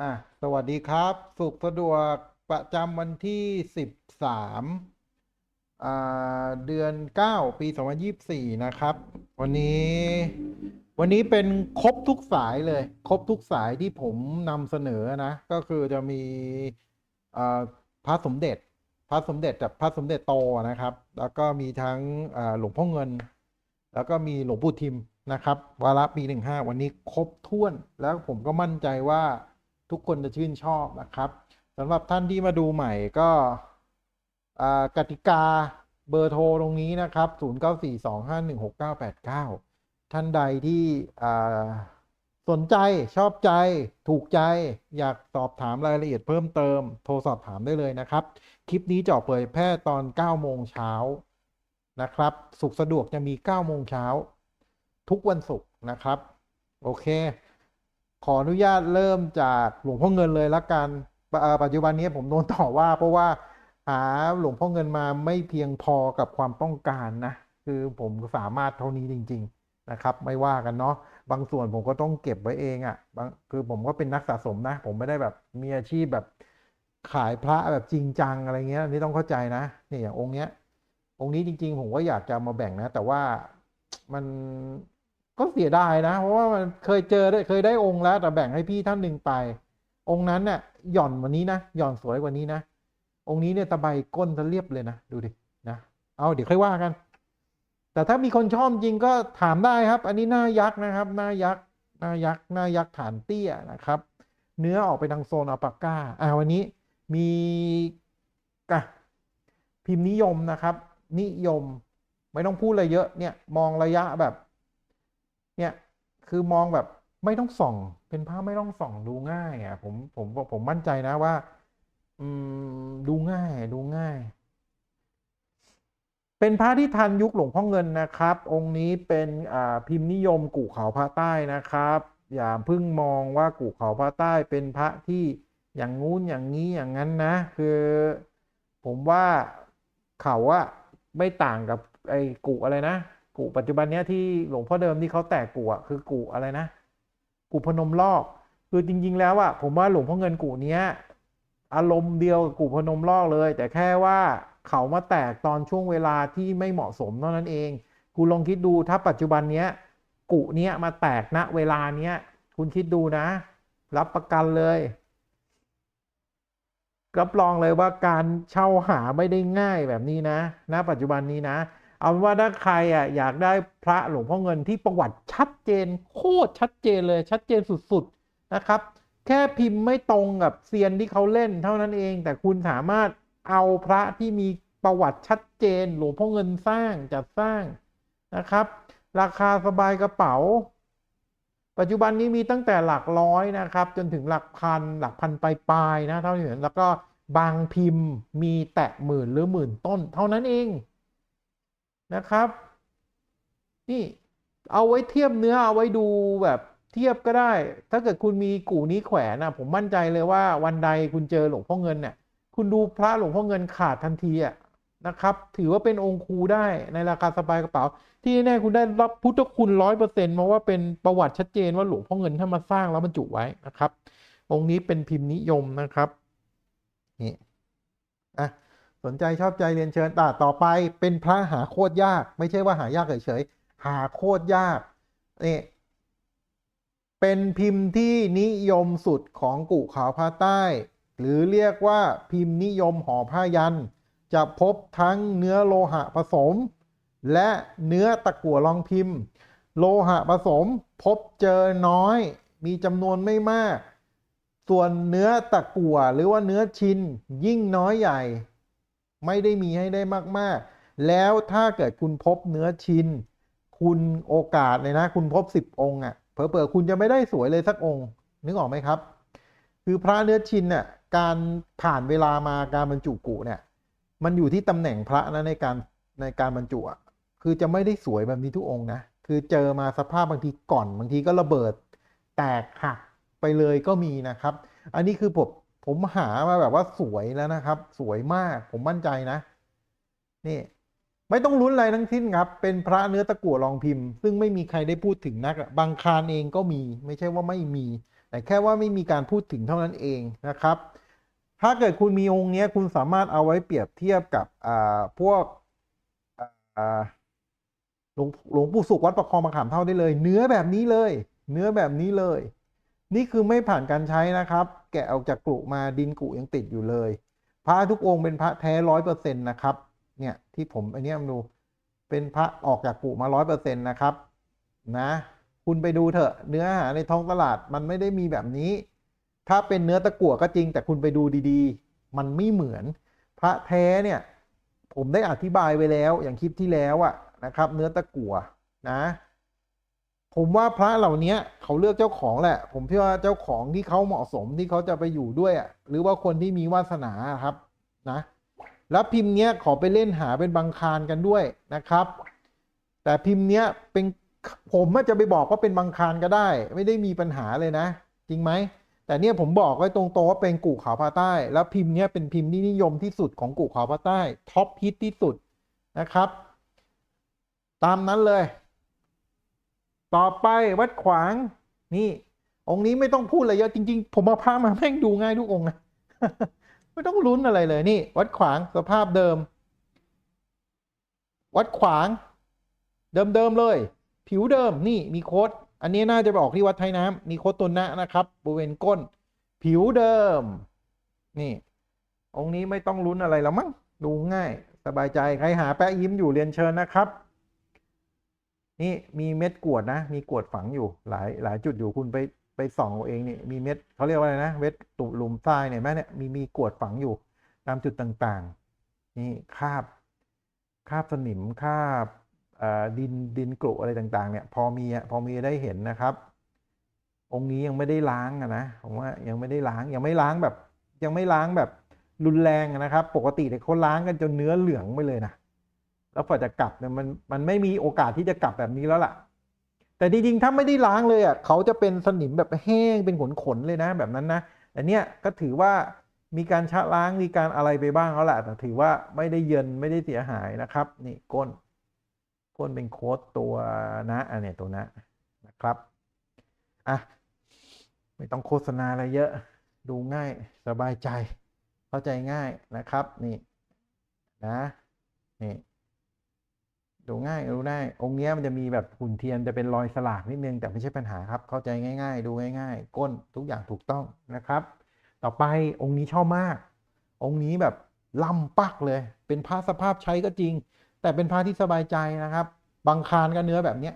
อะสวัสดีครับ สุขสะดวกประจำวันที่สิบสามอ่าเดือนเก้าปีสองพันยี่สี่นะครับ วันนี้ วันนี้เป็นครบทุกสายเลย ครบทุกสายที่ผมนำเสนอนะ ก็คือจะมีอ่าพระสมเด็จ พระสมเด็จกับพระสมเด็จโตนะครับ แล้วก็มีทั้งอ่าหลวงพ่อเงิน แล้วก็มีหลวงปู่ทิมนะครับ วาระปีหนึ่งห้าวันนี้ครบถ้วนแล้วผมก็มั่นใจว่า ทุกคนจะชื่นชอบนะครับสำหรับท่านที่มาดูใหม่ก็กติกาเบอร์โทรตรงนี้นะครับ 0942516989 ท่านใดที่สนใจชอบใจถูกใจ อยากสอบถามรายละเอียดเพิ่มเติม โทรสอบถามได้เลยนะครับ คลิปนี้จะเผยแพร่ตอน 9 โมงเช้านะครับ สุขสะดวกจะมี 9 โมงเช้า ทุกวันศุกร์นะครับ โอเค ขออนุญาตเริ่มจากหลวงพ่อเงินเลยละกันป,ปัจจุบันนี้ผมโดนต่อว่า เพราะว่าหาหลวงพ่อเงินมาไม่เพียงพอกับความต้องการนะคือผมสามารถเท่านี้จริง ๆนะครับ ไม่ว่ากันเนาะบางส่วนผมก็ต้องเก็บไว้เองอะ่ะคือผมก็เป็นนักสะสมนะ ผมไม่ได้แบบมีอาชีพแบบขายพระแบบจริงจังอะไรเงี้ยนนี้ต้องเข้าใจนะนี่อย่างองค์เนี้ยองค์นี้จริง ๆ ผมก็อยากจะมาแบ่งนะ แต่ว่ามัน ก็เสียดายนะ เพราะว่ามันเคยเจอได้เคยได้องค์แล้วแต่แบ่งให้พี่ท่านหนึ่งไป องค์นั้นเนี่ยหย่อนกวันนี้นะหย่อนสวยกว่านี้นะองค์นี้เนี่ยตะไบก้นจะเรียบเลยนะดูดินะเอาเดี๋ยวค่อยว่ากัน แต่ถ้ามีคนชอบจริงก็ถามได้ครับ อันนี้หน้ายักษ์นะครับ หน้ายักษ์หน้ายักษ์หน้ายักษ์ฐานเตี้ยนะครับ เนื้อออกไปทางโซนอัลปาก้าอ่าวันนี้มีกะพิมพ์นิยมนะครับ นิยม ไม่ต้องพูดอะไรเยอะเนี่ยมองระยะแบบ คือมองแบบไม่ต้องส่อง เป็นภาพไม่ต้องส่องดูง่ายอะผมผมผมมั่นใจนะว่า อืมดูง่าย ดูง่าย เป็นพระที่ทันยุคหลวงพ่อเงินนะครับ องค์นี้เป็นอ่าพิมพ์นิยมกู่เขาพระใต้นะครับ อย่าเพิ่งมองว่ากู่เขาพระใต้เป็นพระที่อย่างงู้นอย่างนี้อย่างนั้นนะ คือ ผมว่าเขาอะไม่ต่างกับไอ้กุอะไรนะ กุปัจจุบันเนี้ยที่หลวงพ่อเดิมที่เขาแตกกุอะคือกุอะไรนะกุพนมลอกคือจริง ๆ แล้วอะผมว่าหลวงพ่อเงินกุเนี้ยอารมณ์เดียวกับกุพนมลอกเลย แต่แค่ว่าเขามาแตกตอนช่วงเวลาที่ไม่เหมาะสมเท่านั้นเองคุณลองคิดดูถ้าปัจจุบันเนี้ยกุเนี้ยมาแตกณเวลาเนี้ยคุณคิดดูนะ รับประกันเลย รับรองเลยว่าการเช่าหาไม่ได้ง่ายแบบนี้นะณปัจจุบันนี้นะ เอาว่าถ้าใครอะอยากได้พระหลวงพ่อเงินที่ประวัติชัดเจน โคตรชัดเจนเลยชัดเจนสุดๆนะครับ แค่พิมพ์ไม่ตรงกับเซียนที่เขาเล่นเท่านั้นเอง แต่คุณสามารถเอาพระที่มีประวัติชัดเจน หลวงพ่อเงินสร้างจัดสร้างนะครับ ราคาสบายกระเป๋า ปัจจุบันนี้มีตั้งแต่หลักร้อยนะครับ จนถึงหลักพันหลักพันปลายๆนะเท่าที่เห็นแล้วก็บางพิมพ์มีแตะหมื่นหรือหมื่นต้น เท่านั้นเอง นะครับ นี่เอาไว้เทียบเนื้อเอาไว้ดูแบบเทียบก็ได้ ถ้าเกิดคุณมีกู่นี้แขวนนะผมมั่นใจเลยว่าวันใดคุณเจอหลวงพ่อเงินเนี่ยคุณดูพระหลวงพ่อเงินขาดทันทีอะนะครับ ถือว่าเป็นองค์ครูได้ในราคาสบายกระเป๋า ที่แน่คุณได้รับพุทธคุณร้อยเปอร์เซ็นต์เพราะว่าเป็นประวัติชัดเจนว่าหลวงพ่อเงินท่านมาสร้างแล้วบรรจุไว้นะครับ องค์นี้เป็นพิมพ์นิยมนะครับนี่อะ สนใจชอบใจเรียนเชิญต่อต่อไปเป็นพระหาโคตรยาก ไม่ใช่ว่าหายากเฉยๆหาโคตรยากนี่เป็นพิมพ์ที่นิยมสุดของกุขาวพระใต้ หรือเรียกว่าพิมพ์นิยมห่อผ้ายัน จะพบทั้งเนื้อโลหะผสม และเนื้อตะกั่วรองพิมพ์ โลหะผสมพบเจอน้อย มีจำนวนไม่มาก ส่วนเนื้อตะกั่วหรือว่าเนื้อชินยิ่งน้อยใหญ่ ไม่ได้มีให้ได้มากๆ แล้วถ้าเกิดคุณพบเนื้อชิน คุณโอกาสเลยนะ คุณพบสิบองค์อะเผลอๆคุณจะไม่ได้สวยเลยสักองค์ นึกออกไหมครับ คือพระเนื้อชินเนี่ยการผ่านเวลามาการบรรจุกุเนี่ย มันอยู่ที่ตำแหน่งพระนะในการในการบรรจุคือจะไม่ได้สวยแบบนี้ทุกองค์นะ คือเจอมาสภาพบางทีก่อน บางทีก็ระเบิดแตกหักไปเลยก็มีนะครับ อันนี้คือผม ผมหามาแบบว่าสวยแล้วนะครับ สวยมากผมมั่นใจนะ นี่ ไม่ต้องลุ้นอะไรทั้งสิ้นครับ เป็นพระเนื้อตะกั่วรองพิมพ์ ซึ่งไม่มีใครได้พูดถึงนัก บางคารเองก็มี ไม่ใช่ว่าไม่มี แต่แค่ว่าไม่มีการพูดถึงเท่านั้นเองนะครับ ถ้าเกิดคุณมีองค์นี้คุณสามารถเอาไว้เปรียบเทียบกับอ่าพวกอ่าหลวงหลวงปู่สุขวัดประคองมะขามเท่าได้เลย เนื้อแบบนี้เลย เนื้อแบบนี้เลย นี่คือไม่ผ่านการใช้นะครับ แกะออกจากกรุมาดินกุยังติดอยู่เลย พระทุกองค์เป็นพระแท้ร้อยเปอร์เซ็นต์นะครับ เนี่ยที่ผมอันนี้มาดูเป็นพระออกจากกุมาร้อยเปอร์เซ็นต์นะครับนะคุณไปดูเถอะเนื้อหาในท้องตลาดมันไม่ได้มีแบบนี้ ถ้าเป็นเนื้อตะกั่วก็จริง แต่คุณไปดูดีๆ มันไม่เหมือน พระแท้เนี่ย ผมได้อธิบายไว้แล้วอย่างคลิปที่แล้วอะนะครับ เนื้อตะกั่วนะ ผมว่าพระเหล่านี้เขาเลือกเจ้าของแหละ ผมเชื่อว่าเจ้าของที่เขาเหมาะสมที่เขาจะไปอยู่ด้วยอะหรือว่าคนที่มีวาสนาครับนะ แล้วพิมพ์เนี้ยขอไปเล่นหาเป็นบางคารกันด้วยนะครับ แต่พิมพ์เนี้ยเป็นผมอาจจะไปบอกว่าเป็นบางคารก็ได้ ไม่ได้มีปัญหาเลยนะ จริงไหมแต่เนี่ยผมบอกไว้ตรงโต๊ะว่าเป็นกู่ขาวพาใต้ แล้วพิมพ์เนี้ยเป็นพิมพ์ที่นิยมที่สุดของกู่ขาวพาใต้ท็อปฮิตที่สุดนะครับ ตามนั้นเลย ต่อไปวัดขวางนี่ องค์นี้ไม่ต้องพูดอะไรเยอะจริง ๆ ผมมาพามาแม่งดูง่ายทุกองค์นะไม่ต้องลุ้นอะไรเลยนี่ วัดขวางสภาพเดิม วัดขวาง เดิมๆเลย ผิวเดิมนี่มีโค้ดอันนี้น่าจะไปออกที่วัดไทยน้ำมีโค้ดตัวนะนะครับบริเวณก้น ผิวเดิม นี่ องค์นี้ไม่ต้องลุ้นอะไรแล้วมั้งดูง่าย สบายใจ ใครหาแปะยิ้มอยู่เรียนเชิญนะครับ นี่มีเม็ดกวดนะ มีกวดฝังอยู่หลายหลายจุดอยู่คุณไปไปส่องเอาเองนี่มีเม็ดเขาเรียกว่าอะไรนะเม็ดตุ่มหลุมทรายเนี่ยแม่เนี่ยมีมีกวดฝังอยู่ตามจุดต่างๆ นี่คาบคาบสนิมคาบดินดินกรุอะไรต่างๆเนี่ยพอมีอะพอมีได้เห็นนะครับ องค์นี้ยังไม่ได้ล้างนะผมว่ายังไม่ได้ล้างยังไม่ล้างแบบ ยังไม่ล้างแบบรุนแรงนะครับ ปกติเนี่ยเขาล้างกันจนเนื้อเหลืองไปเลยนะ แล้วพอจะกลับเนี่ยมันมันไม่มีโอกาสที่จะกลับแบบนี้แล้วล่ะ แต่จริงๆถ้าไม่ได้ล้างเลยอะเขาจะเป็นสนิมแบบแห้งเป็นขนๆเลยนะ แบบนั้นนะแต่เนี้ยก็ถือว่ามีการชะล้างมีการอะไรไปบ้างแล้วแหละแต่ถือว่าไม่ได้เยินไม่ได้เสียหายนะครับ นี่ก้น ก้นเป็นโค้ดตัวนะอันนี้ตัวนะนะครับอะไม่ต้องโฆษณาอะไรเยอะ ดูง่ายสบายใจ เข้าใจง่ายนะครับ นี่นะนี่ ดูง่ายดูง่ายองค์เนี้ยมันจะมีแบบหุ่นเทียนจะเป็นรอยสลากนิดนึง แต่ไม่ใช่ปัญหาครับเข้าใจง่าย ๆ ดูง่าย ๆ ก้นทุกอย่างถูกต้องนะครับ ต่อไปองค์นี้ชอบมาก องค์นี้แบบล่ำปักเลย เป็นผ้าสภาพใช้ก็จริง แต่เป็นผ้าที่สบายใจนะครับ บางคานก็เนื้อแบบเนี้ย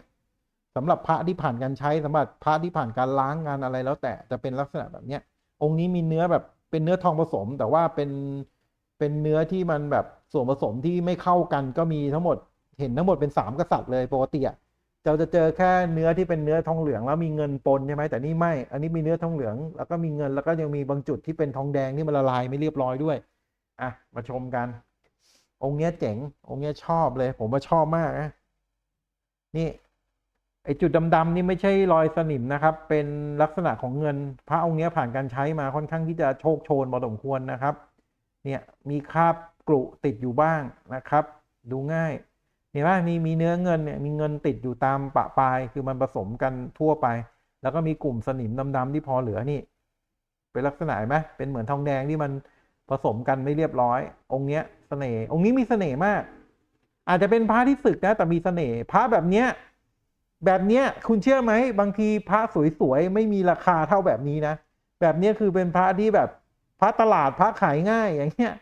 สำหรับพระที่ผ่านการใช้สำหรับพระที่ผ่านการล้างงานอะไรแล้วแต่จะเป็นลักษณะแบบเนี้ยองค์นี้มีเนื้อแบบเป็นเนื้อทองผสม แต่ว่าเป็นเป็นเนื้อที่มันแบบส่วนผสมที่ไม่เข้ากันก็มีทั้งหมด เห็นทั้งหมดเป็นสามกษัตริย์เลยปกติอะเราจะเจอแค่เนื้อที่เป็นเนื้อทองเหลืองแล้วมีเงินปนใช่ไหมแต่นี่ไม่ อันนี้มีเนื้อทองเหลือง แล้วก็มีเงินแล้วก็ยังมีบางจุดที่เป็นทองแดงที่มันละลายไม่เรียบร้อยด้วยอะมาชมกัน องค์เนี้ยเจ๋ง องค์เนี้ยชอบเลย ผมว่าชอบมากนะนี่ไอจุดดำๆนี่ไม่ใช่รอยสนิมนะครับ เป็นลักษณะของเงิน พระองค์เนี้ยผ่านการใช้มาค่อนข้างที่จะโชคโชนพอสมควรนะครับ เนี่ยมีคราบกรุติดอยู่บ้างนะครับ ดูง่าย ห็นไหมมีมีเนื้อเงินเนี่ยมีเงินติดอยู่ตามปะปลาย คือมันผสมกันทั่วไป แล้วก็มีกลุ่มสนิมดำๆที่พอเหลือนี่ เป็นลักษณะไหมเป็นเหมือนทองแดงที่มันผสมกันไม่เรียบร้อย องค์เนี้ยเสน่ห์องค์นี้มีเสน่ห์มาก อาจจะเป็นพระที่ศึกนะแต่มีเสน่ห์พระแบบเนี้ยแบบเนี้ยคุณเชื่อไหมบางทีพระสวยๆไม่มีราคาเท่าแบบนี้นะแบบเนี้ยคือเป็นพระที่แบบพระตลาดพระขายง่ายอย่างเงี้ย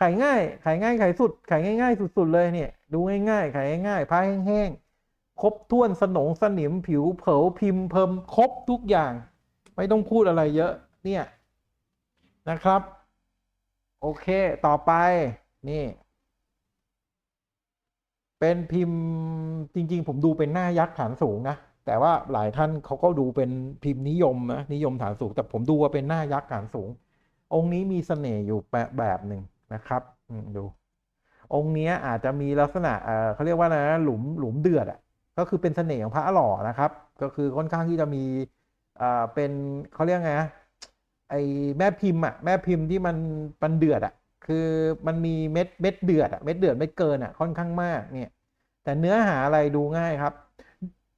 ขายง่าย ขายง่ายขายสุด ขายง่ายๆ สุดๆเลยเนี่ย ดูง่ายๆ ขายง่ายๆผ้าแห้งๆ ครบถ้วนสนงสนิมผิวเผาพิมพ์เพิ่มครบทุกอย่าง ไม่ต้องพูดอะไรเยอะเนี่ยนะครับ โอเคต่อไปนี่ เป็นพิมพ์จริง ๆ ผมดูเป็นหน้ายักษ์ฐานสูงนะแต่ว่าหลายท่านเขาก็ดูเป็นพิมพ์นิยมนะนิยมฐานสูง แต่ผมดูว่าเป็นหน้ายักษ์ฐานสูง องค์นี้มีเสน่ห์อยู่แบบแบบหนึ่ง นะครับดู องค์นี้อาจจะมีลักษณะเเขาเรียกว่าอะไรนะหลุมหลุมเดือดอะก็คือเป็นเสน่ห์ของพระหล่อนะครับ ก็คือค่อนข้างที่จะมีเเป็นเขาเรียกไงนะไอแม่พิมพ์อะแม่พิมพ์ที่มันมันเดือดอะคือมันมีเม็ดเม็ดเดือดอะเม็ดเดือดไม่เกินอะค่อนข้างมากเนี่ย แต่เนื้อหาอะไรดูง่ายครับ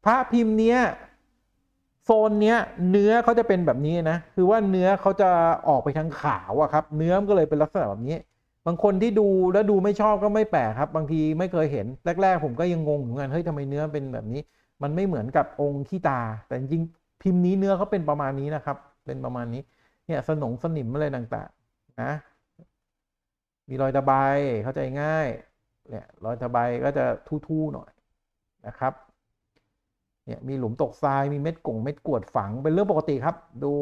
พระพิมพ์เนี้ยโซนเนี้ยเนื้อเขาจะเป็นแบบนี้นะ คือว่าเนื้อเขาจะออกไปทางขาวอะครับ เนื้อมันก็เลยเป็นลักษณะแบบนี้ บางคนที่ดูแล้วดูไม่ชอบก็ไม่แปลกครับ บางทีไม่เคยเห็นแรก ๆ ผมก็ยังงงเหมือนกันเฮ้ยทำไมเนื้อเป็นแบบนี้ มันไม่เหมือนกับองค์ที่ตา แต่จริงพิมพ์นี้เนื้อเขาเป็นประมาณนี้นะครับ เป็นประมาณนี้เนี่ยสนงสนิมอะไรต่างๆนะมีรอยตะไบเข้าใจง่ายเนี่ยรอยตะไบก็จะทู่ๆหน่อยนะครับเนี่ยมีหลุมตกทรายมีเม็ดกงเม็ดกวดฝังเป็นเรื่องปกติครับ ดู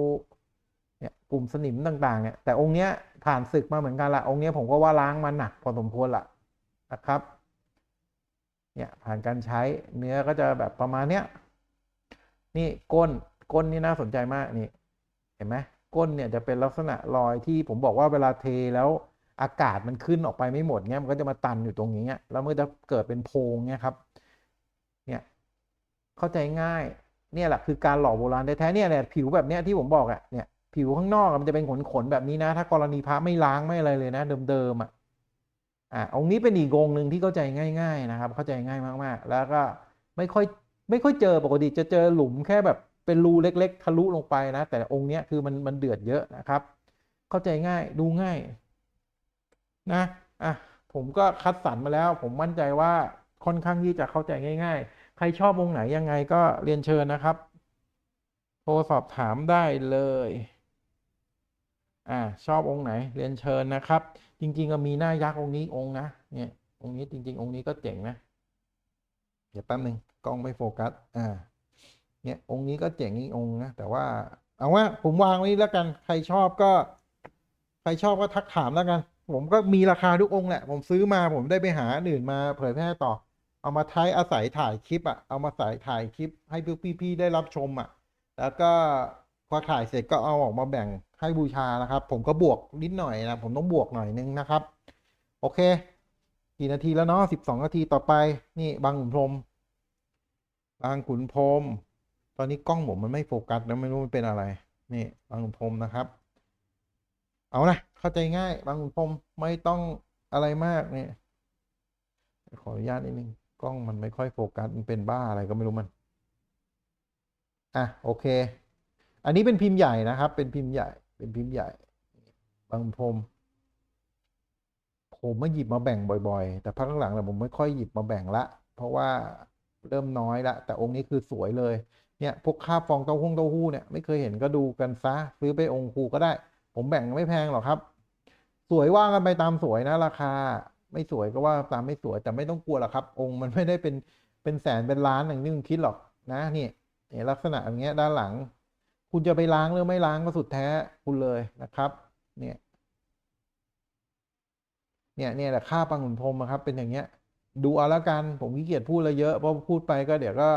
เนี่ยกลุ่มสนิมต่างๆเนี่ยแต่องค์เนี้ย ผ่านศึกมาเหมือนกันละองค์นี้ผมก็ว่าล้างมาหนักพอสมควรละนะครับเนี่ยผ่านการใช้เนื้อก็จะแบบประมาณเนี้ยนี่ก้นก้นนี่น่าสนใจมากนี่เห็นไหมก้นเนี่ยจะเป็นลักษณะรอยที่ผมบอกว่าเวลาเทแล้วอากาศมันขึ้นออกไปไม่หมดเงี้ยมันก็จะมาตันอยู่ตรงนี้เงี้ยแล้วมันจะเกิดเป็นโพรงเงี้ยครับเนี่ยเข้าใจง่ายเนี่ยแหละคือการหล่อโบราณแท้ๆเนี่ยแหละผิวแบบเนี้ยที่ผมบอกอะเนี่ย ผิวข้างนอกมันจะเป็นขนๆแบบนี้นะ ถ้ากรณีพระไม่ล้างไม่อะไรเลยนะ เดิมๆอะอ่าองค์นี้เป็นอีกองหนึ่งที่เข้าใจง่าย ๆ นะครับ เข้าใจง่ายมากๆ แล้วก็ไม่ค่อยไม่ค่อยเจอปกติจะเจอหลุมแค่แบบเป็นรูเล็ก ๆ ทะลุลงไปนะ แต่องค์เนี้ยคือมันมันเดือดเยอะนะครับ เข้าใจง่ายดูง่าย นะอะผมก็คัดสรรมาแล้ว ผมมั่นใจว่าค่อนข้างที่จะเข้าใจง่าย ๆ ใครชอบองค์ไหนยังไงก็เรียนเชิญนะครับ โทรสอบถามได้เลย อ่าชอบองค์ไหนเรียนเชิญนะครับ จริง ๆ ก็มีหน้ายักษ์องค์นี้องค์นะเนี่ยองค์นี้จริง ๆ องค์นี้ก็เจ๋งนะเดี๋ยวแป๊บหนึ่งกล้องไม่โฟกัสอ่าเนี่ยองค์นี้ก็เจ๋งอีกองค์นะแต่ว่าเอาว่าผมวางไว้แล้วกันใครชอบก็ ใครชอบก็ทักถามแล้วกัน ผมก็มีราคาทุกองค์แหละ ผมซื้อมาผมได้ไปหาอื่นมาเผยแพร่ต่อ เอามาใช้อาศัยถ่ายคลิปอะเอามาใส่ถ่ายคลิปให้พี่ๆได้รับชมอะ แล้วก็พอถ่ายเสร็จก็เอาออกมาแบ่ง ให้บูชานะครับ ผมก็บวกนิดหน่อยนะ ผมต้องบวกหน่อยนึงนะครับ โอเค กี่นาทีแล้วเนาะสิบสองนาทีต่อไปนี่บางขุนพรหมบางขุนพรหมตอนนี้กล้องผมมันไม่โฟกัสแล้วไม่รู้มันเป็นอะไร นี่บางขุนพรหมนะครับ เอานะเข้าใจง่าย บางขุนพรหมไม่ต้องอะไรมากเนี่ยขออนุญาตนิดนึงกล้องมันไม่ค่อยโฟกัสมันเป็นบ้าอะไรก็ไม่รู้มันอะโอเค อันนี้เป็นพิมพ์ใหญ่นะครับ เป็นพิมพ์ใหญ่ เป็นพิมพ์ใหญ่ บางพรมผมมาหยิบมาแบ่งบ่อยๆ แต่พักหลังๆเนี่ยผมไม่ค่อยหยิบมาแบ่งละ เพราะว่าเริ่มน้อยละ แต่องค์นี้คือสวยเลย เนี่ยพวกคาบฟองเต้าหู้เต้าหู้เนี่ยไม่เคยเห็นก็ดูกันซะซื้อไปองค์ครูก็ได้ ผมแบ่งไม่แพงหรอกครับ สวยว่ากันไปตามสวยนะราคา ไม่สวยก็ว่าตามไม่สวยแต่ไม่ต้องกลัวหรอกครับ องค์มันไม่ได้เป็นเป็นแสนเป็นล้านอย่างที่คุณคิดหรอกนะนี่นี่ลักษณะอย่างเงี้ยด้านหลัง คุณจะไปล้างหรือไม่ล้างก็สุดแท้คุณเลยนะครับ เนี่ย เนี่ยเนี่ยแหละค่าปังหุ่นพรมครับ เป็นอย่างเงี้ย ดูเอาแล้วกัน ผมขี้เกียจพูดอะไรเยอะเพราะพูดไปก็เดี๋ยวก็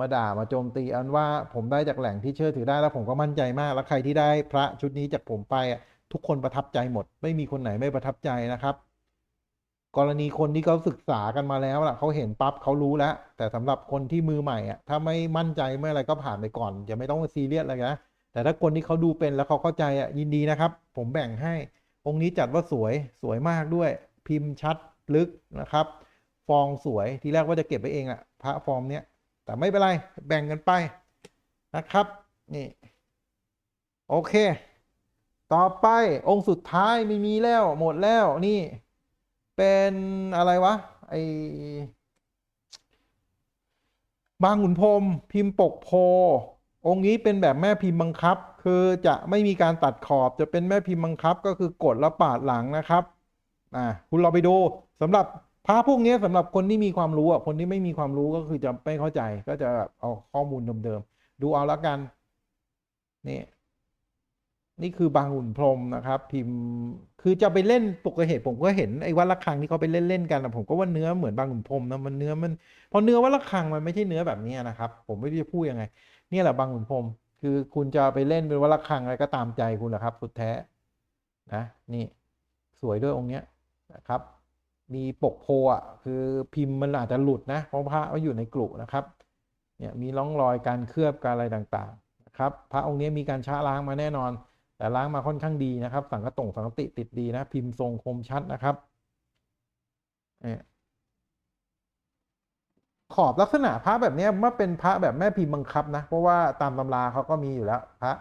มาด่ามาโจมตีอันว่าผมได้จากแหล่งที่เชื่อถือได้แล้วผมก็มั่นใจมาก แล้วใครที่ได้พระชุดนี้จากผมไปทุกคนประทับใจหมด ไม่มีคนไหนไม่ประทับใจนะครับ กรณีคนที่เขาศึกษากันมาแล้วล่ะเขาเห็นปั๊บเขารู้แล้ว แต่สำหรับคนที่มือใหม่อะถ้าไม่มั่นใจเมื่อะไรก็ผ่านไปก่อนอย่าไม่ต้องซีเรียสอะไรนะแต่ถ้าคนที่เขาดูเป็นแล้วเขาเข้าใจอะยินดีนะครับ ผมแบ่งให้องค์นี้จัดว่าสวยสวยมากด้วย พิมพ์ชัดลึกนะครับ ฟองสวยทีแรกว่าจะเก็บไปเองอะพระฟอร์มเนี้ยแต่ไม่เป็นไรแบ่งกันไปนะครับนี่โอเค ต่อไปองค์สุดท้ายไม่มีแล้วหมดแล้วนี่ เป็นอะไรวะไอบางขุนพรมพิมพ์ปกโพ องค์นี้เป็นแบบแม่พิมพ์บังคับ คือจะไม่มีการตัดขอบจะเป็นแม่พิมพ์บังคับ ก็คือกดแล้วปาดหลังนะครับอ่าคุณเราไปดูสำหรับพระพวกนี้สำหรับคนที่มีความรู้อะคนที่ไม่มีความรู้ก็คือจะไม่เข้าใจก็จะเอาข้อมูลเดิมๆดูเอาละกันนี่ นี่คือบางหุ่นพรมนะครับ พิมพ์คือจะไปเล่นปกติผมก็เห็นไอ้วัดระฆังที่เขาไปเล่นเล่นกันนะผมก็ว่าเนื้อเหมือนบางหุ่นพรมนะมันเนื้อมันพอเนื้อวัดระฆังมันไม่ใช่เนื้อแบบนี้นะครับ ผมไม่รู้จะพูดยังไงเนี่แหละบางหุ่นพรมคือคุณจะไปเล่นเป็นวัดระฆังอะไรก็ตามใจคุณแหละครับ สุดแท้นะนี่สวยด้วยองค์เนี้ยนะครับ มีปกโพอะคือพิมพ์มันอาจจะหลุดนะเพราะพระเขาอยู่ในกลุนะครับเนี่ยมีร่องรอยการเคลือบการอะไรต่างๆนะครับ พระองค์นี้มีการชะล้างมาแน่นอน แต่ล้างมาค่อนข้างดีนะครับ สังกตงสังกติติดดีนะ พิมพ์ทรงคมชัดนะครับขอบลักษณะพระแบบนี้ยว่าเป็นพระแบบแม่พิมพ์บังคับนะ เพราะว่าตามตำราเขาก็มีอยู่แล้ว พระ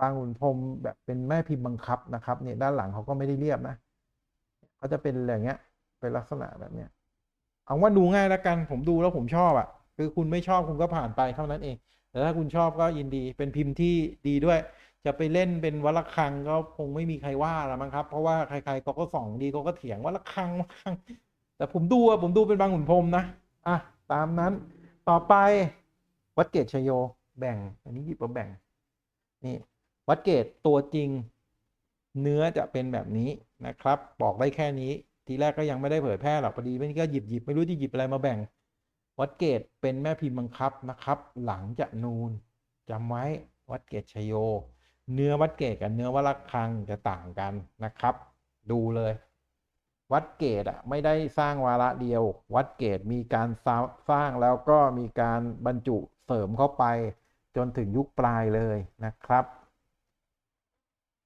บางขุนพรมแบบเป็นแม่พิมพ์บังคับนะครับเนี่ยด้านหลังเขาก็ไม่ได้เรียบนะเขาจะเป็นอย่างเงี้ย เป็นลักษณะแบบเนี้ยเอาว่าดูง่ายแล้วกัน ผมดูแล้วผมชอบอะ คือคุณไม่ชอบคุณก็ผ่านไปเท่านั้นเอง แต่ถ้าคุณชอบก็ยินดีเป็นพิมพ์ที่ดีด้วย จะไปเล่นเป็นวัลคังก็คงไม่มีใครว่าละมั้งครับ เพราะว่าใครๆก็ก็ส่องดีก็ก็เถียงวัลคังวัลคัง แต่ผมดูอะผมดูเป็นบางขุนพรมนะอะตามนั้นต่อไปวัดเกตชโยแบ่ง อันนี้หยิบมาแบ่งนี่วัดเกตตัวจริง เนื้อจะเป็นแบบนี้นะครับ บอกได้แค่นี้ ทีแรกก็ยังไม่ได้เผยแพร่หรอกพอดีไม่นี่ก็หยิบหยิบไม่รู้จะหยิบอะไรมาแบ่ง วัดเกตเป็นแม่พิมพ์บังคับนะครับ หลังจะนูนจำไว้วัดเกตชโย เนื้อวัดเกตกับเนื้อวัดระฆังจะต่างกันนะครับ ดูเลย วัดเกตอะไม่ได้สร้างวาระเดียว วัดเกตมีการสร้างแล้วก็มีการบรรจุเสริมเข้าไป จนถึงยุคปลายเลยนะครับ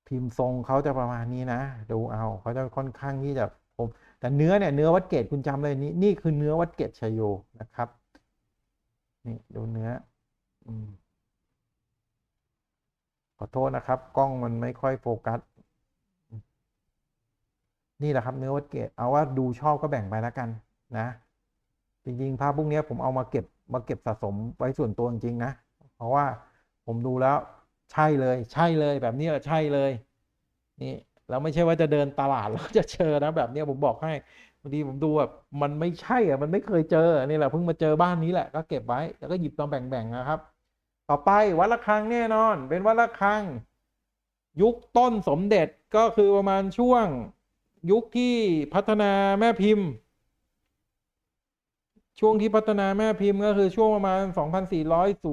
พิมพ์ทรงเขาจะประมาณนี้นะ ดูเอาเขาจะค่อนข้างที่จะคมแต่เนื้อเนี่ยเนื้อวัดเกตคุณจำเลยนี่นี่คือเนื้อวัดเกตชโยนะครับ นี่ดูเนื้อ อืม ขอโทษนะครับ กล้องมันไม่ค่อยโฟกัส นี่แหละครับเนื้อวัดเกตเอาว่าดูชอบก็แบ่งไปแล้วกันนะ จริงๆ ภาพพวกนี้ผมเอามาเก็บมาเก็บสะสมไว้ส่วนตัวจริงๆนะ เพราะว่าผมดูแล้วใช่เลย ใช่เลยแบบนี้แหละใช่เลยนี่แล้วไม่ใช่ว่าจะเดินตลาดแล้วจะเจอนะแบบนี้ผมบอกให้บางทีผมดูแบบมันไม่ใช่อะมันไม่เคยเจอนี่แหละเพิ่งมาเจอบ้านนี้แหละก็เก็บไว้แล้วก็หยิบมาแบ่งๆนะครับ ต่อไปวัดระฆังแน่นอน เป็นวัดระฆัง ยุคต้นสมเด็จก็คือประมาณช่วงยุคที่พัฒนาแม่พิมพ์ ช่วงที่พัฒนาแม่พิมพ์ก็คือช่วงประมาณ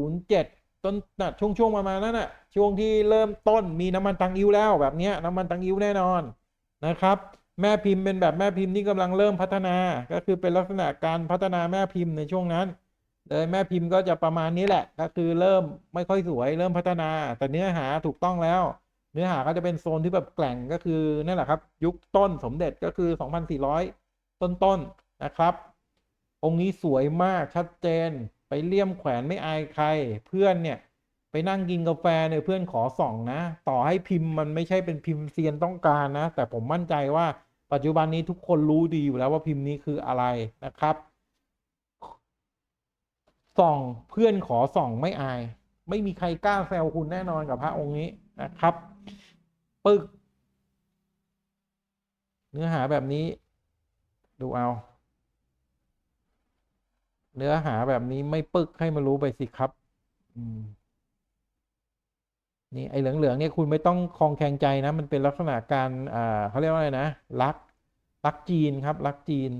2407 ต้นนะช่วงช่วงประมาณนั้นน่ะช่วงที่เริ่มต้นมีน้ำมันตังอิ้วแล้วแบบนี้น้ำมันตังอิ้วแน่นอนนะครับ แม่พิมพ์เป็นแบบแม่พิมพ์ที่กำลังเริ่มพัฒนาก็คือเป็นลักษณะการพัฒนาแม่พิมพ์ในช่วงนั้น เลยแม่พิมพ์ก็จะประมาณนี้แหละ ก็คือเริ่มไม่ค่อยสวย เริ่มพัฒนา แต่เนื้อหาถูกต้องแล้ว เนื้อหาก็จะเป็นโซนที่แบบแกล่งก็คือนั่นแหละครับ ยุคต้นสมเด็จก็คือ 2,400 ต้นๆนะครับ องค์นี้สวยมากชัดเจน ไปเลี่ยมแขวนไม่อายใคร เพื่อนเนี่ยไปนั่งกินกาแฟเนี่ยเพื่อนขอส่องนะ ต่อให้พิมพ์มันไม่ใช่เป็นพิมพ์เซียนต้องการนะ แต่ผมมั่นใจว่าปัจจุบันนี้ทุกคนรู้ดีอยู่แล้วว่าพิมพ์นี้คืออะไรนะครับ ส่องเพื่อนขอส่องไม่อาย ไม่มีใครกล้าแซวคุณแน่นอนกับพระองค์นี้นะครับ ปึก เนื้อหาแบบนี้ ดูเอา เนื้อหาแบบนี้ไม่ปึกให้มันรู้ไปสิครับนี่ไอ้เหลืองๆเนี่ยคุณไม่ต้องคลองแคงใจนะ มันเป็นลักษณะการอ่าเขาเรียกว่าอะไรนะลักลักจีนครับลักจีน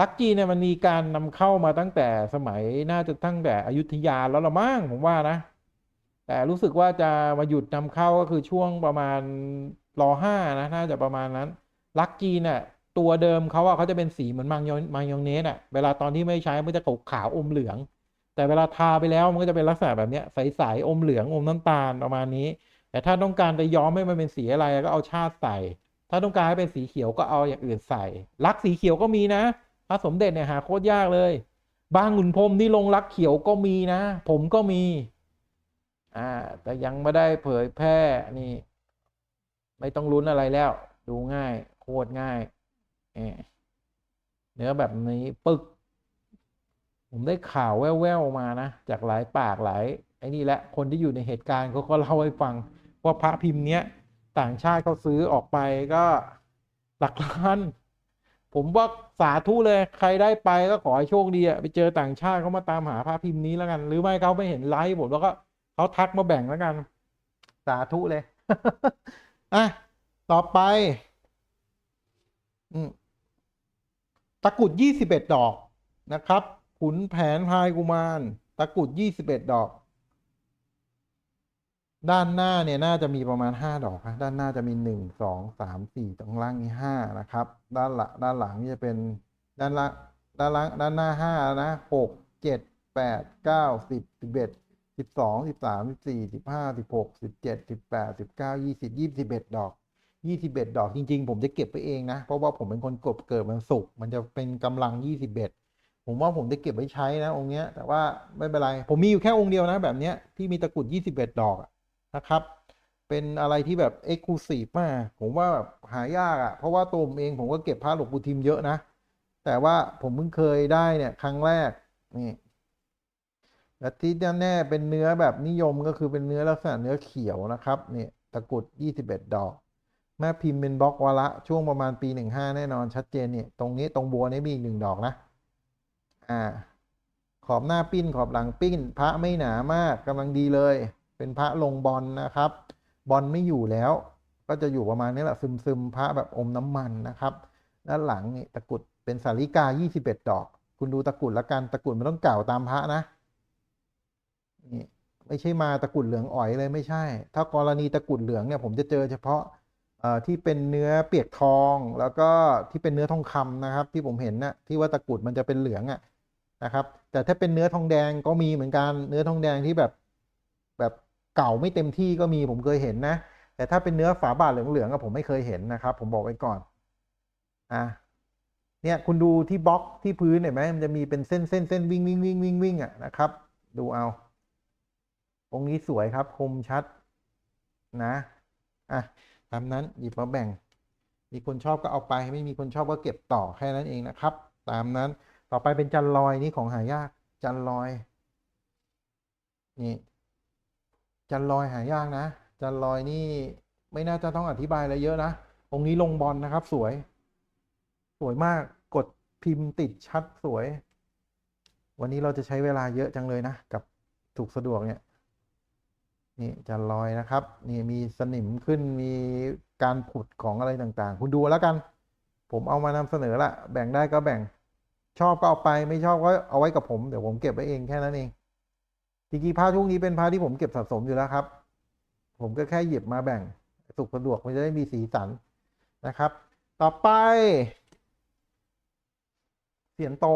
ลักจีนเนี่ยมันมีการนำเข้ามาตั้งแต่สมัยน่าจะตั้งแต่อยุธยาแล้วละมั้งผมว่านะ แต่รู้สึกว่าจะมาหยุดนำเข้าก็คือช่วงประมาณรอห้านะน่าจะประมาณนั้นลักจีนเนี่ยตัวเดิมเขาอะเขาจะเป็นสีเหมือนมังยองมังยองเนสอะเวลาตอนที่ไม่ใช้มันจะขาวขาวอมเหลือง แต่เวลาทาไปแล้วมันก็จะเป็นลักษณะแบบนี้ใสๆอมเหลืองอมน้ำตาลประมาณนี้ แต่ถ้าต้องการไปย้อมให้มันเป็นสีอะไรก็เอาชาติใส่ ถ้าต้องการให้เป็นสีเขียวก็เอาอย่างอื่นใส่ ลักสีเขียวก็มีนะ พระสมเด็จเนี่ยหาโคตรยากเลย บางขุนพรมที่ลงลักเขียวก็มีนะ ผมก็มี อ่า แต่ยังไม่ได้เผยแพร่นี่ ไม่ต้องลุ้นอะไรแล้ว ดูง่าย โคตรง่ายเออเนื้อแบบนี้ปึก ผมได้ข่าวแว่วๆมานะ จากหลายปากหลายไอ้นี่แหละ คนที่อยู่ในเหตุการณ์เขาก็เล่าให้ฟัง ว่าพระพิมพ์เนี้ย ต่างชาติเขาซื้อออกไปก็หลักล้าน ผมว่าสาธุเลยใครได้ไปก็ขอให้โชคดีอะไปเจอต่างชาติเขามาตามหาพระพิมพ์นี้แล้วกัน หรือไม่เขาไม่เห็นไลฟ์ผมแล้วก็เขาทักมาแบ่งแล้วกัน สาธุเลยอะต่อไปอตะกรุดยี่สิบเอ็ดดอกนะครับ ขุนแผนพายกุมาร ตะกรุดยี่สิบเอ็ดดอก ด้านหน้าเนี่ยน่าจะมีประมาณห้าดอกนะด้านหน้าจะมีหนึ่งสองสามสี่ตรงล่างนี้ห้านะครับ ด้านหลังด้านหลังจะเป็นด้านล่างด้านล่างด้านหน้าห้านะหกเจ็ดแปดเก้าสิบสิบเอ็ดสิบสองสิบสามสิบสี่สิบห้าสิบหกสิบเจ็ดสิบแปดสิบเก้ายี่สิบยี่สิบเอ็ดดอกยี่สิบเอ็ดดอกจริง ๆ ผมจะเก็บไปเองนะ เพราะว่าผมเป็นคนกบเกิดวันศุกร์มันจะเป็นกำลังยี่สิบเอ็ดผมว่าผมจะเก็บไว้ใช้นะองค์เนี้ยแต่ว่าไม่เป็นไร ผมมีอยู่แค่องค์เดียวนะแบบเนี้ยที่มีตะกรุดยี่สิบเอ็ดดอกอะ นะครับ เป็นอะไรที่แบบเอ็กซ์คลูซีฟมาก ผมว่าแบบหายากอะ่ะ เพราะว่าตัวผมเองผมก็เก็บพระหลวงปู่ทิมเยอะนะ แต่ว่าผมเพิ่งเคยได้เนี่ย ครั้งแรกนี่และที่แน่ๆเป็นเนื้อแบบนิยมก็คือเป็นเนื้อลักษณะเนื้อเขียวนะครับนี่ตะกรุดยี่สิบเอ็ดดอก แม่พิมพ์เป็นบล็อกวาระช่วงประมาณปีหนึ่งห้าแน่นอนชัดเจนเนี่ยตรงนี้ตรงบัวนี้มีอีกหนึ่งดอกนะ อ่า ขอบหน้าปิ้นขอบหลังปิ้น พระไม่หนามากกำลังดีเลย เป็นพระลงบอลนะครับ บอลไม่อยู่แล้ว ก็จะอยู่ประมาณนี้แหละซึมซึมๆพระแบบอมน้ำมันนะครับ ด้านหลังนี่ตะกรุดเป็นสาริกา 21 ดอก คุณดูตะกรุดละกันตะกรุดมันต้องเก่าตามพระนะนี่ไม่ใช่มาตะกรุดเหลืองอ่อยเลยไม่ใช่ ถ้ากรณีตะกรุดเหลืองเนี่ยผมจะเจอเฉพาะที่เป็นเนื้อเปียกทองแล้วก็ที่เป็นเนื้อทองคำนะครับ ที่ผมเห็นนะที่ว่าตะกรุดมันจะเป็นเหลืองอะนะครับ แต่ถ้าเป็นเนื้อทองแดงก็มีเหมือนกันเนื้อทองแดงที่แบบ เก่าไม่เต็มที่ก็มีผมเคยเห็นนะ แต่ถ้าเป็นเนื้อฝาบาทเหลืองๆอะผมไม่เคยเห็นนะครับ ผมบอกไว้ก่อนอะเนี่ยคุณดูที่บล็อกที่พื้นเห็นไหมมันจะมีเป็นเส้นเส้นเส้นวิ่งวิ่งวิ่งวิ่งวิ่งอะนะครับ ดูเอาองค์นี้สวยครับคมชัดนะอะตามนั้นหยิบมาแบ่ง มีคนชอบก็เอาไป ไม่มีคนชอบก็เก็บต่อแค่นั้นเองนะครับ ตามนั้นต่อไปเป็นจันลอยนี่ของหายากจันลอยนี่ จันลอยหายากนะ จันลอยนี่ไม่น่าจะต้องอธิบายอะไรเยอะนะ องค์นี้ลงบอลนะครับ สวย สวยมาก กดพิมพ์ติดชัดสวย วันนี้เราจะใช้เวลาเยอะจังเลยนะ กับถูกสะดวกเนี่ย นี่จันลอยนะครับ นี่มีสนิมขึ้น มีการผุดของอะไรต่างๆ คุณดูแล้วกัน ผมเอามานำเสนอละ แบ่งได้ก็แบ่ง ชอบก็เอาไป ไม่ชอบก็เอาไว้กับผม เดี๋ยวผมเก็บไว้เองแค่นั้นเอง จริงๆผ้าช่วงนี้เป็นผ้าที่ผมเก็บสะสมอยู่แล้วครับ ผมก็แค่หยิบมาแบ่ง สุกสะดวกมันจะได้มีสีสันนะครับ ต่อไป เสียนโต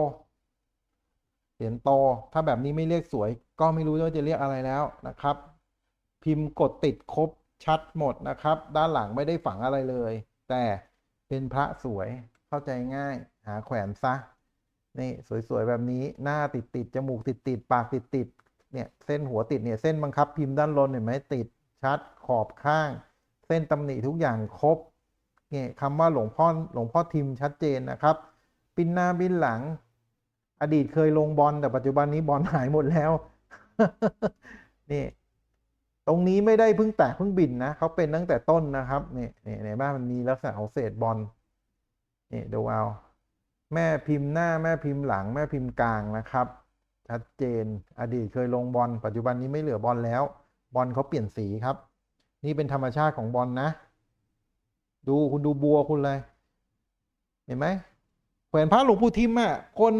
เสียนโต ถ้าแบบนี้ไม่เรียกสวย ก็ไม่รู้ว่าจะเรียกอะไรแล้วนะครับ พิมพ์กดติดครบชัดหมดนะครับ ด้านหลังไม่ได้ฝังอะไรเลย แต่เป็นพระสวยเข้าใจง่าย หาแขวนซะนี่สวยๆแบบนี้หน้าติดติดๆจมูกติดติดๆปากติดติดๆ เนี่ยเส้นหัวติดเนี่ยเส้นบังคับพิมพ์ด้านบนเห็นไหมติดชัดขอบข้าง เส้นตำหนิทุกอย่างครบเนี่ยคำว่าหลวงพ่อหลวงพ่อทิมชัดเจนนะครับปิ้นหน้าปิ้นหลัง อดีตเคยลงบอลแต่ปัจจุบันนี้บอลหายหมดแล้วนี่ตรงนี้ไม่ได้เพิ่งแตกเพิ่งบินนะเขาเป็นตั้งแต่ต้นนะครับนี่นี่ในบ้านมันมีลักษณะของเศษบอลนี่ดูเอาแม่พิมพ์หน้าแม่พิมพ์หลังแม่พิมพ์กลางนะครับ ชัดเจน อดีตเคยลงบอลปัจจุบันนี้ไม่เหลือบอลแล้ว บอลเขาเปลี่ยนสีครับ นี่เป็นธรรมชาติของบอลนะ ดูคุณดูบัวคุณเลย เห็นไหมแขวนพระหลวงปู่ทิมอะคน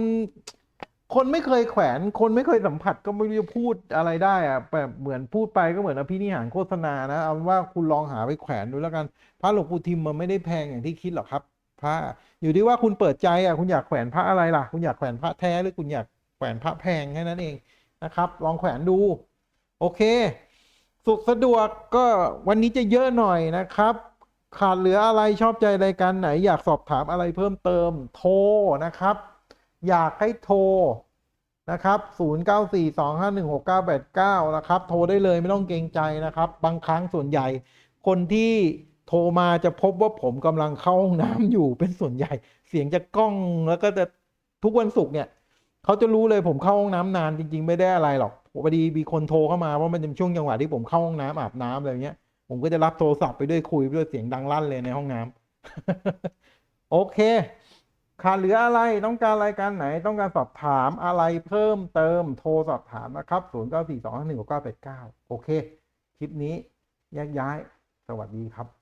คนไม่เคยแขวน คนไม่เคยสัมผัสก็ไม่รู้จะพูดอะไรได้อะแบบเหมือนพูดไปก็เหมือนอภินิหารโฆษณานะเอาว่าคุณลองหาไปแขวนดูแล้วกัน พระหลวงปู่ทิมมันไม่ได้แพงอย่างที่คิดหรอกครับ พระอยู่ที่ว่าคุณเปิดใจอะคุณอยากแขวนพระอะไรล่ะ คุณอยากแขวนพระแท้หรือคุณอยาก แขวนพระแพงแค่นั้นเองนะครับ ลองแขวนดู โอเค สุขสะดวกก็วันนี้จะเยอะหน่อยนะครับ ขาดเหลืออะไรชอบใจรายการไหน อยากสอบถามอะไรเพิ่มเติมโทรนะครับ อยากให้โทรนะครับ 0942516989 นะครับ โทรได้เลยไม่ต้องเกรงใจนะครับ บางครั้งส่วนใหญ่ คนที่โทรมาจะพบว่าผมกำลังเข้าห้องน้ำอยู่เป็นส่วนใหญ่ เสียงจะก้องแล้วก็จะทุกวันศุกร์เนี่ย เขาจะรู้เลยผมเข้าห้องน้ำนานจริง ๆ ไม่ได้อะไรหรอกพอดีมีคนโทรเข้ามาว่ามันเป็นช่วงจังหวะที่ผมเข้าห้องน้ำอาบน้ำอะไรเงี้ย ผมก็จะรับโทรศัพท์ไปด้วยคุยด้วยเสียงดังลั่นเลยในห้องน้ำโอเคขาดเหลืออะไรต้องการรายการไหนต้องการสอบถามอะไรเพิ่มเติมโทรสอบถามนะครับ0 9 4 2 5 1 6 9 8 9 โอเค คลิปนี้แยกย้าย สวัสดีครับ